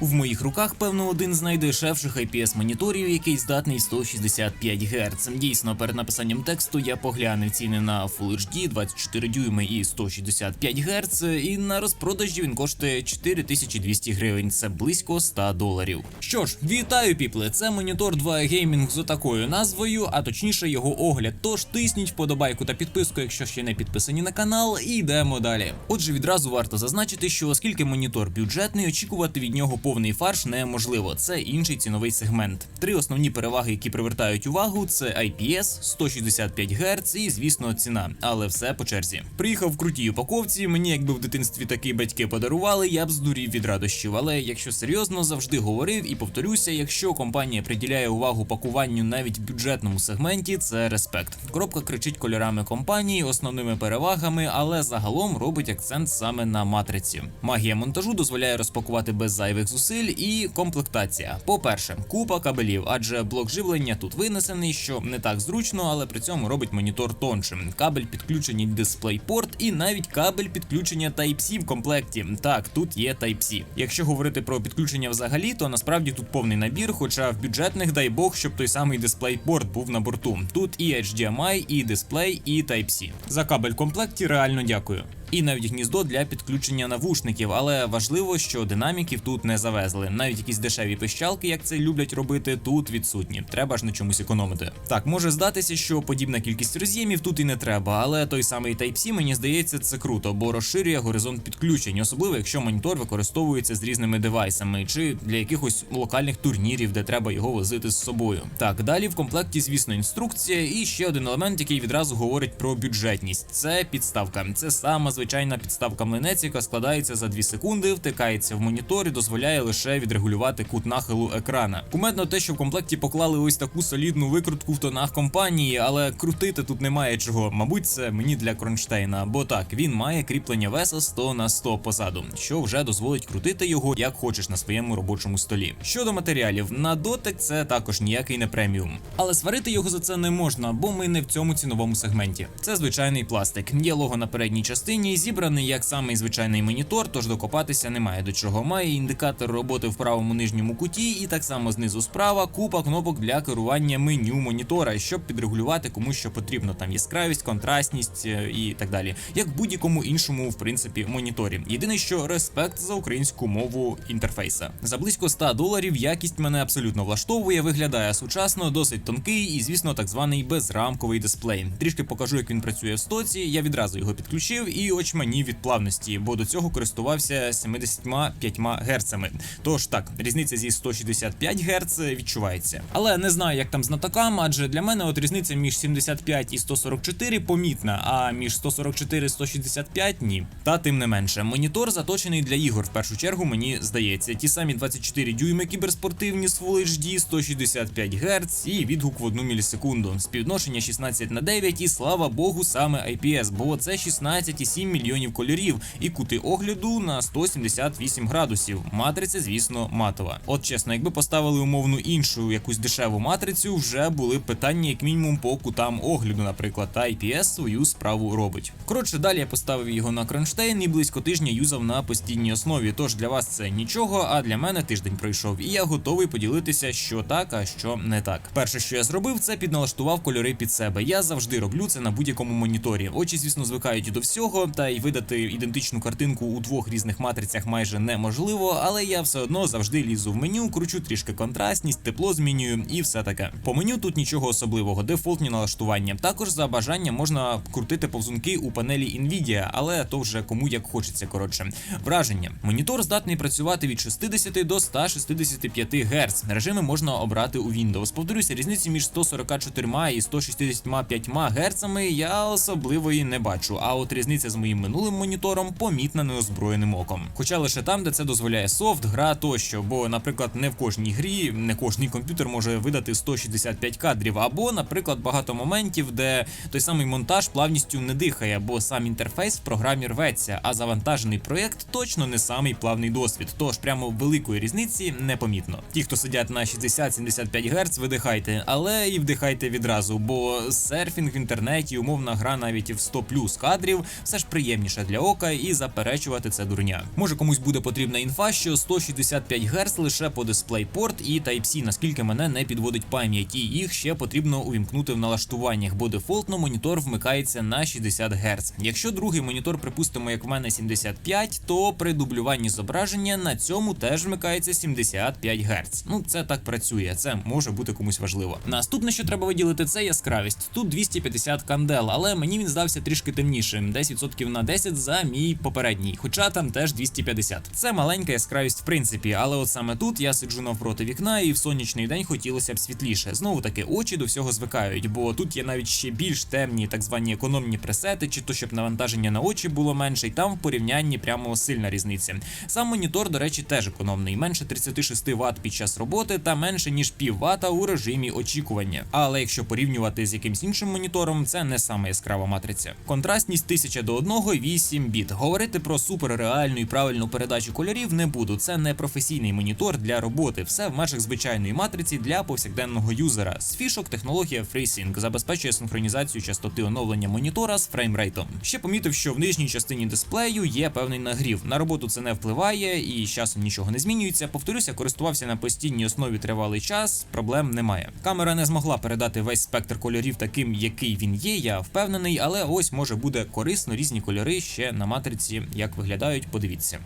В моїх руках, певно, один з найдешевших IPS моніторів, який здатний 165 Гц. Дійсно, перед написанням тексту я поглянув ціни на Full HD 24 дюйми і 165 Гц, і на розпродажі він коштує 4200 гривень. Це близько 100 доларів. Що ж, вітаю, піпли! Це монітор 2 Gaming з отакою назвою, а точніше його огляд. Тож тисніть вподобайку та підписку, якщо ще не підписані на канал, і йдемо далі. Отже, відразу варто зазначити, що оскільки монітор бюджетний, очікувати від нього повний фарш неможливо. Це інший ціновий сегмент. Три основні переваги, які привертають увагу, це IPS, 165 Гц і, звісно, ціна. Але все по черзі. Приїхав в крутій упаковці. Мені, якби в дитинстві такі батьки подарували, я б здурів від радощів. Але якщо серйозно, завжди говорив і повторюся, якщо компанія приділяє увагу пакуванню навіть в бюджетному сегменті, це респект. Коробка кричить кольорами компанії, основними перевагами, але загалом робить акцент саме на матриці. Магія монтажу дозволяє розпакувати без зайвих зусиль і комплектація. По-перше, купа кабелів, адже блок живлення тут винесений, що не так зручно, але при цьому робить монітор тоншим. Кабель підключення DisplayPort і навіть кабель підключення Type-C в комплекті. Так, тут є Type-C. Якщо говорити про підключення взагалі, то насправді тут повний набір, хоча в бюджетних дай Бог, щоб той самий DisplayPort був на борту. Тут і HDMI, і дисплей, і Type-C. За кабель комплекті реально дякую. І навіть гніздо для підключення навушників, але важливо, що динаміків тут не завезли. Навіть якісь дешеві пищалки, як це люблять робити, тут відсутні. Треба ж на чомусь економити. Так, може здатися, що подібна кількість роз'ємів тут і не треба, але той самий Type-C, мені здається, це круто, бо розширює горизонт підключень, особливо якщо монітор використовується з різними девайсами чи для якихось локальних турнірів, де треба його возити з собою. Так, далі в комплекті, звісно, інструкція, і ще один елемент, який відразу говорить про бюджетність. Це підставка. Це сама звичайна підставка млинець, яка складається за 2 секунди, втикається в монітор і дозволяє лише відрегулювати кут нахилу екрана. Кумедно те, що в комплекті поклали ось таку солідну викрутку в тонах компанії, але крутити тут немає чого. Мабуть, це мені для кронштейна, бо так він має кріплення веса 100 на 100 позаду, що вже дозволить крутити його як хочеш на своєму робочому столі. Щодо матеріалів, на дотик це також ніякий не преміум. Але сварити його за це не можна, бо ми не в цьому ціновому сегменті. Це звичайний пластик. Є лого на передній частині, зібраний як самий звичайний монітор, тож докопатися немає до чого. Має індикатор роботи в правому нижньому куті, і так само знизу справа купа кнопок для керування меню монітора, щоб підрегулювати кому що потрібно. Там яскравість, контрастність е, і так далі, як в будь-якому іншому, в принципі, моніторі. Єдине, що респект за українську мову інтерфейса. За близько 100 доларів якість мене абсолютно влаштовує, виглядає сучасно, досить тонкий і, звісно, так званий безрамковий дисплей. Трішки покажу, як він працює в стоці. Я відразу його підключив і очманів від плавності, бо до цього користувався 75 Гц. Тож так, різниця зі 165 Гц відчувається. Але не знаю, як там знатокам, адже для мене от різниця між 75 і 144 помітна, а між 144 і 165 ні. Та тим не менше, монітор заточений для ігор. В першу чергу, мені здається, ті самі 24 дюйми кіберспортивні з Full HD, 165 Гц і відгук в 1 мілісекунду. Співвідношення 16 на 9 і слава Богу, саме IPS, бо це 16,7 мільйонів кольорів і кути огляду на 178 градусів. Матриця, звісно, матова. От чесно, якби поставили умовну іншу якусь дешеву матрицю, вже були питання, як мінімум, по кутам огляду, наприклад, та IPS свою справу робить. Коротше, далі я поставив його на кронштейн і близько тижня юзав на постійній основі. Тож для вас це нічого, а для мене тиждень пройшов, і я готовий поділитися, що так, а що не так. Перше, що я зробив, це підналаштував кольори під себе. Я завжди роблю це на будь-якому моніторі. Очі, звісно, звикають до всього, та й видати ідентичну картинку у двох різних матрицях майже неможливо, але я все одно завжди лізу в меню, кручу трішки контрастність, тепло змінюю і все таке. По меню тут нічого особливого, дефолтні налаштування. Також за бажанням можна крутити повзунки у панелі Nvidia, але то вже кому як хочеться. Коротше, враження. Монітор здатний працювати від 60 до 165 Гц. Режими можна обрати у Windows. Повторюся, різниці між 144 і 165 Гц я особливої не бачу. А от різниця з моїм минулим монітором помітна неозброєним оком. Хоча лише там, де це дозволяє софт, гра тощо. Бо, наприклад, не в кожній грі, не кожний комп'ютер може видати 165 кадрів, або, наприклад, багато моментів, де той самий монтаж плавністю не дихає, бо сам інтерфейс в програмі рветься, а завантажений проєкт точно не самий плавний досвід. Тож прямо великої різниці непомітно. Ті, хто сидять на 60-75 Гц, видихайте, але і вдихайте відразу, бо серфінг в інтернеті, умовна гра навіть в 100 плюс кадрів, все ж приємніша для ока і заперечувати це дурня. Може комусь буде потрібна інфа, що 165 Гц лише по DisplayPort і Type-C, наскільки мене не підводить пам'ять, і їх ще потрібно увімкнути в налаштуваннях, бо дефолтно монітор вмикається на 60 Гц. Якщо другий монітор, припустимо, як в мене 75, то при дублюванні зображення на цьому теж вмикається 75 Гц. Ну це так працює, це може бути комусь важливо. Наступне, що треба виділити, це яскравість. Тут 250 кандел, але мені він здався трішки темнішим, десь відсотків на 10 за мій попередній, хоча там теж 250. Це маленька яскравість в принципі, але от саме тут я сиджу навпроти вікна, і в сонячний день хотілося б світліше. Знову таки, очі до всього звикають, бо тут є навіть ще більш темні, так звані економні пресети, чи то щоб навантаження на очі було менше, і там в порівнянні прямо сильна різниця. Сам монітор, до речі, теж економний, менше 36 Вт під час роботи та менше ніж пів вата у режимі очікування. Але якщо порівнювати з якимсь іншим монітором, це не саме яскрава матриця. Контрастність 1000 до 1 8 біт. Говорити про суперреальну і правильну передачу кольорів не буду. Це не професійний монітор для роботи. Все в межах звичайної матриці для повсякденного юзера. З фішок технологія FreeSync забезпечує синхронізацію частоти оновлення монітора з фреймрейтом. Ще помітив, що в нижній частині дисплею є певний нагрів. На роботу це не впливає і з часом нічого не змінюється. Повторюся, користувався на постійній основі тривалий час. Проблем немає. Камера не змогла передати весь спектр кольорів таким, який він є. Я впевнений, але ось може буде корисно різні кольори ще на матриці, як виглядають. Подивіться.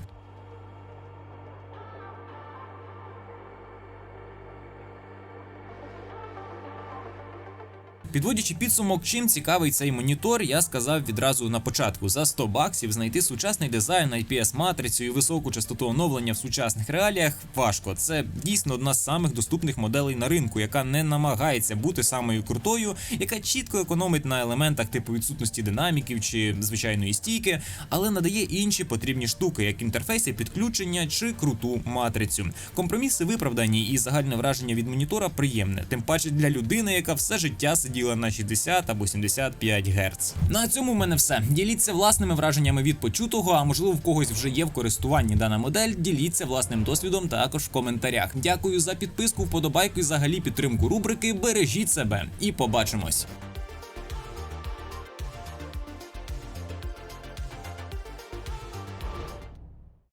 Підводячи підсумок, чим цікавий цей монітор, я сказав відразу на початку: за 100 баксів знайти сучасний дизайн IPS матрицю і високу частоту оновлення в сучасних реаліях важко. Це дійсно одна з самих доступних моделей на ринку, яка не намагається бути самою крутою, яка чітко економить на елементах типу відсутності динаміків чи звичайної стійки, але надає інші потрібні штуки, як інтерфейси підключення чи круту матрицю. Компроміси виправдані і загальне враження від монітора приємне, тим паче для людини, яка все життя сиділа на 60 або 75 Гц. На цьому в мене все. Діліться власними враженнями від почутого, а можливо в когось вже є в користуванні дана модель. Діліться власним досвідом також в коментарях. Дякую за підписку, вподобайку і взагалі підтримку рубрики. Бережіть себе і побачимось.